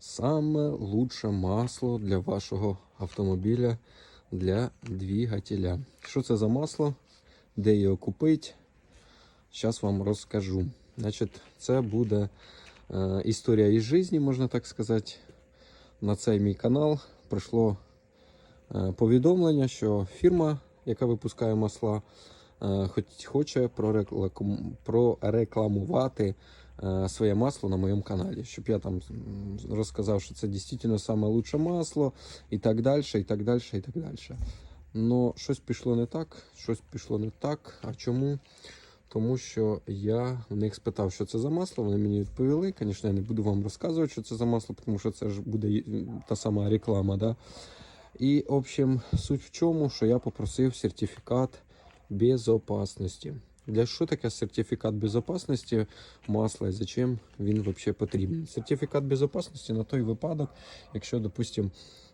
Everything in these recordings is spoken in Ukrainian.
Саме лучше масло для вашого автомобіля для двигателя. Що це за масло? Де його купити? Зараз вам розкажу. Значить, це буде е, історія із житті, можна так сказати. На цей мій канал прийшло е, повідомлення, що фірма, яка випускає масла, е, хоч хоче прореклам- прорекламувати своє масло на моєму каналі, щоб я там розказав, що це дійсно саме лучше масло, і так далі, і так далі, і так далі. Ну, щось пішло не так, щось пішло не так. А чому? Тому що я в них спитав, що це за масло. Вони мені відповіли. Звісно, я не буду вам розказувати, що це за масло, тому що це ж буде та сама реклама. Да? І, в общем, суть в чому, що я попросив сертифікат безопасності. Для що таке сертифікат безопасності масла і зачем він взагалі потрібен? Сертифікат безопасності на той випадок, якщо, допустим,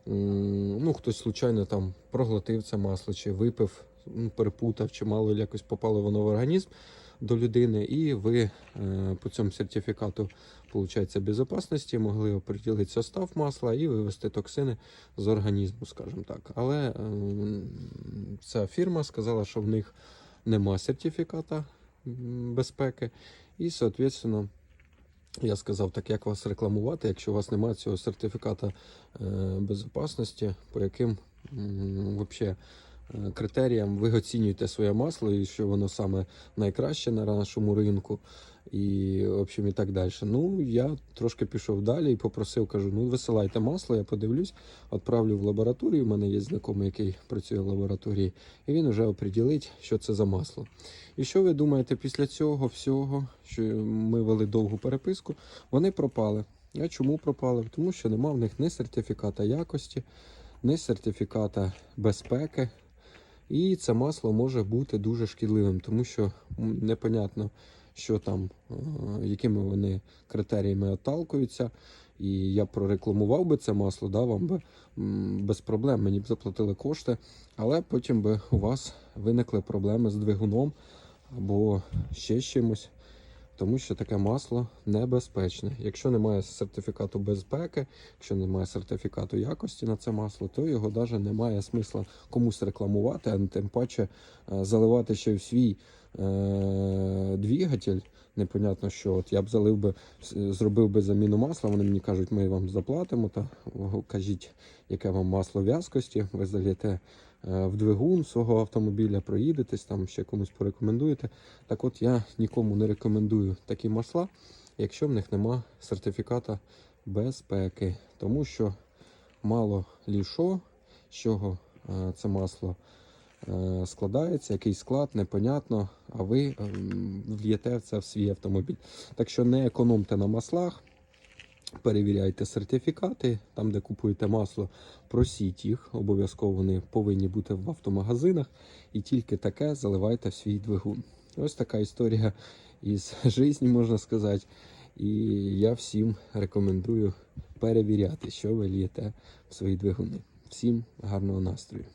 м, ну, хтось случайно там проглотив це масло, чи випив, перепутав, чи мало якось попало воно в організм до людини, і ви е, по цьому сертифікату получається, безопасності могли оприділити состав масла і вивести токсини з організму, скажімо так. Але ця фірма сказала, що в них нема сертифіката безпеки, і, соответственно, я сказав, так як вас рекламувати, якщо у вас немає цього сертифіката е, безпечності, по яким взагалі критеріям ви оцінюєте своє масло і що воно саме найкраще на нашому ринку, і в общем, і так далі. Ну, я трошки пішов далі і попросив, кажу, ну висилайте масло, я подивлюсь, відправлю в лабораторію. У мене є знайомий, який працює в лабораторії, і він вже оприділить, що це за масло. І що ви думаєте після цього всього, що ми вели довгу переписку, вони пропали. А чому пропали? Тому що нема в них ні сертифіката якості, ні сертифіката безпеки. І це масло може бути дуже шкідливим, тому що непонятно, що там, е, якими вони критеріями отталкуються. І я прорекламував би це масло, да, вам би без проблем мені б заплатили кошти, але потім би у вас виникли проблеми з двигуном або ще чимось, тому що таке масло небезпечне. Якщо немає сертифікату безпеки, якщо немає сертифікату якості на це масло, то його навіть немає смисла комусь рекламувати, а тим паче е, заливати ще в свій е- двигатель. Непонятно, що от я б залив би, зробив би заміну масла. Вони мені кажуть, ми вам заплатимо. Та кажіть, яке вам масло в'язкості. Ви залієте е, в двигун свого автомобіля, проїдетесь, там ще комусь порекомендуєте. Так от я нікому не рекомендую такі масла, якщо в них нема сертифіката безпеки, тому що мало лішо, з чого е, це масло складається, який склад, непонятно, а ви ем, влієте це в свій автомобіль. Так що не економте на маслах, перевіряйте сертифікати, там, де купуєте масло, просіть їх, обов'язково вони повинні бути в автомагазинах, і тільки таке заливайте в свій двигун. Ось така історія із житті, можна сказати. І я всім рекомендую перевіряти, що ви лієте в свої двигуни. Всім гарного настрою!